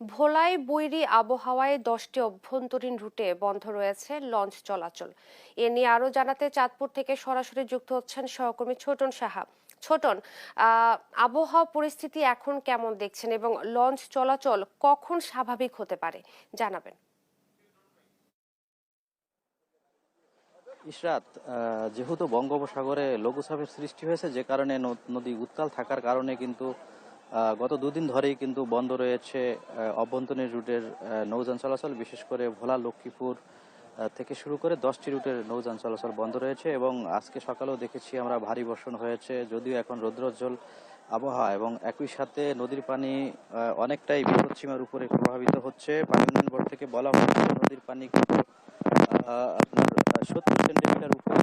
ভোলায় বৈরি আবহাওয়ায় দশটি অভ্যন্তরীণ রুটে বন্ধ রয়েছে লঞ্চ চলাচল। এ নিয়ে আরও জানাতে চাঁদপুর থেকে সরাসরি যুক্ত হচ্ছেন সহকর্মী ছোটন সাহা। ছোটন আবহাওয়া পরিস্থিতি এখন কেমন দেখছেন এবং লঞ্চ চলাচল কখন স্বাভাবিক হতে পারে? জানাবেন। ইশরাত যেহেতু বঙ্গোপসাগরে লঘুচাপের সৃষ্টি হয়েছে, যে কারণে নদী উত্তাল থাকার কারণে কিন্তু গত দুদিন ধরেই কিন্তু বন্ধ রয়েছে অভ্যন্তরীণ রুটের নৌযান চলাচল, বিশেষ করে ভোলা, লক্ষ্মীপুর থেকে শুরু করে দশটি রুটের নৌযান চলাচল বন্ধ রয়েছে এবং আজকে সকালেও দেখেছি আমরা ভারী বর্ষণ হয়েছে, যদিও এখন রৌদ্রোজ্জ্বল আবহাওয়া এবং একই সাথে নদীর পানি অনেকটাই বিপদসীমার উপরে প্রভাবিত হচ্ছে। পানি বোর্ড থেকে বলা হচ্ছে নদীর পানি আপনার সত্তর সেন্টিমিটার উপরে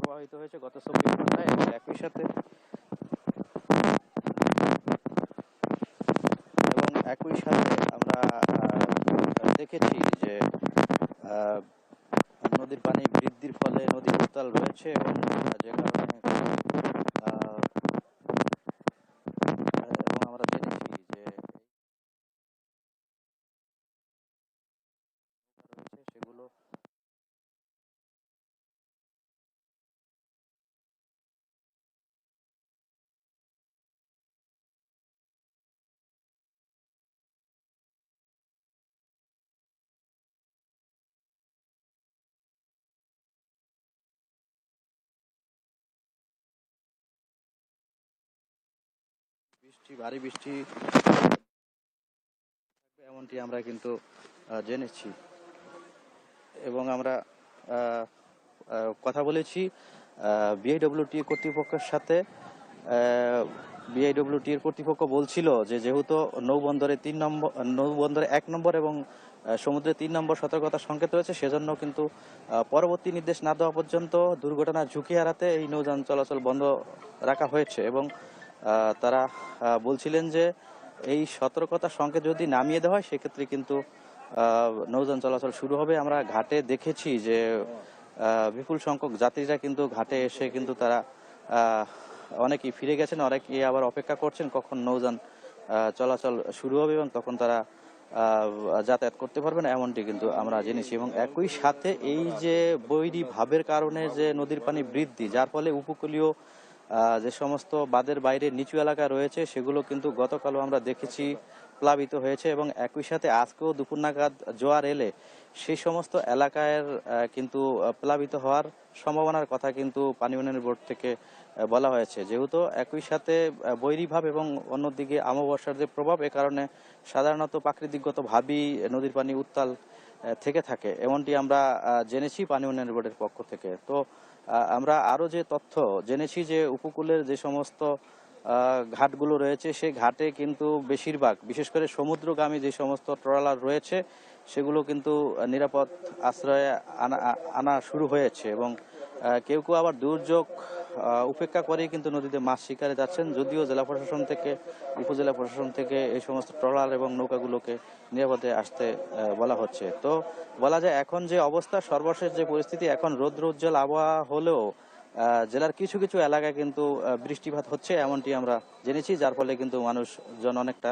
প্রবাহিত হয়েছে গত চব্বিশ ঘন্টায় এবং একই সাথে একই সাথে আমরা দেখেছি যে নদীর পানি বৃদ্ধির ফলে নদী উত্তাল রয়েছে এবং যে কারণে আহ, এবং আমরা জেনেছি যে রয়েছে সেগুলো বৃষ্টি, ভারী বৃষ্টি এমনটি আমরা কিন্তু জেনেছি। এবং আমরা কথা বলেছি বিআইডব্লিউটি কর্তৃপক্ষের সাথে। বিআইডব্লিউটি এর কর্তৃপক্ষ বলছিল যে যেহেতু নৌবন্দরে তিন নম্বর, নৌবন্দরে এক নম্বর এবং সমুদ্রে তিন নম্বর সতর্কতা সংকেত রয়েছে, সেজন্য কিন্তু পরবর্তী নির্দেশ না দেওয়া পর্যন্ত দুর্ঘটনার ঝুঁকি এড়াতে এই নৌযান চলাচল বন্ধ রাখা হয়েছে এবং তারা বলছিলেন যে এই সতর্কতা সংকেত যদি নামিয়ে দেওয়া হয়, সেক্ষেত্রে কিন্তু নৌযান চলাচল শুরু হবে। আমরা ঘাটে দেখেছি যে বিপুল সংখ্যক যাত্রীরা কিন্তু ঘাটে এসে কিন্তু তারা অনেকেই ফিরে গেছেন, অনেকেই আবার অপেক্ষা করছেন কখন নৌযান চলাচল শুরু হবে এবং তখন তারা যাতায়াত করতে পারবেন এমনটি কিন্তু আমরা জেনেছি। এবং একই সাথে এই যে বৈরী ভাবের কারণে যে নদীর পানি বৃদ্ধি, যার ফলে উপকূলীয় যে সমস্ত বাদের বাইরে নিচু এলাকা রয়েছে, সেগুলো কিন্তু গতকালও আমরা দেখেছি প্লাবিত হয়েছে এবং একই সাথে আজকেও দুপুর নাগাদ জোয়ার এলে সেই সমস্ত এলাকায় কিন্তু প্লাবিত হওয়ার সম্ভাবনার কথা কিন্তু পানি উন্নয়ন বোর্ড থেকে বলা হয়েছে। যেহেতু একই সাথে বৈরীভাব এবং অন্যদিকে আমবর্ষার যে প্রভাব, এ কারণে সাধারণত প্রাকৃতিকগতভাবেই নদীর পানি উত্তাল থেকে থাকে। এমনটি আমরা জেনেছি পানি উন্নয়ন বোর্ডের পক্ষ থেকে। তো আমরা আরও যে তথ্য জেনেছি যে উপকূলের যে সমস্ত ঘাটগুলো রয়েছে সেই ঘাটে কিন্তু বেশিরভাগ, বিশেষ করে সমুদ্রগামী যে সমস্ত ট্রলার রয়েছে, সেগুলো কিন্তু নিরাপদ আশ্রয়ে আনা আনা শুরু হয়েছে এবং কেউ কেউ আবার দুর্যোগ উপেক্ষা করেই কিন্তু নদীতে মাছ শিকারে যাচ্ছেন। যদিও জেলা প্রশাসন থেকে, উপজেলা প্রশাসন থেকে এই সমস্ত ট্রলার এবং নৌকাগুলোকে নিরাপদে আসতে বলা হচ্ছে। তো বলা যায় এখন যে অবস্থা, সর্বশেষ যে পরিস্থিতি, এখন রৌদ্র উজ্জ্বল আবহাওয়া হলেও জেলার কিছু কিছু এলাকায় কিন্তু বৃষ্টিপাত হচ্ছে এমনটি আমরা জেনেছি, যার ফলে কিন্তু মানুষজন অনেকটা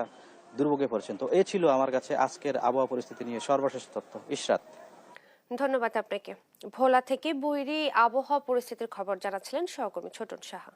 দুর্ভোগে পড়ছেন। তো এ ছিল আমার কাছে আজকের আবহাওয়া পরিস্থিতি নিয়ে সর্বশেষ তথ্য। ইশরাত। ধন্যবাদ আপনাকে। ভোলা থেকে বৈরী আবহাওয়া পরিস্থিতির খবর জানাচ্ছিলেন সহকর্মী ছোটন সাহা।